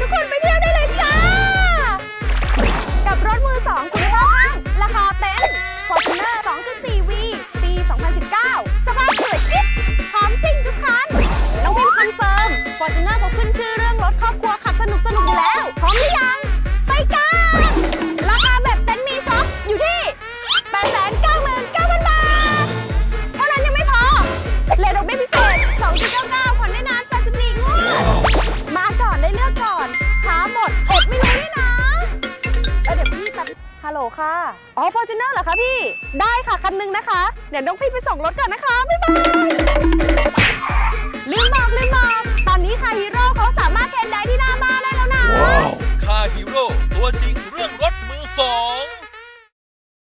ทุกคนไปเที่ยวได้เลยจ้า กับรถมือสองคุณต้องราคาเต็มฟอร์จูเนอร์ ค่ะ อ๋อฟอร์จูเนอร์เหรอคะพี่ ได้ค่ะคันหนึงนะคะ เดี๋ยวน้องพี่ไปส่งรถก่อนนะคะ บ๊ายบาย ลืมบอกลืมบอกตอนนี้ค่ะฮีโร่เขาสามารถเทรนได้ที่หน้าบ้านได้แล้วนะ ค่าฮีโร่ตัวจริงเรื่องรถมือสอง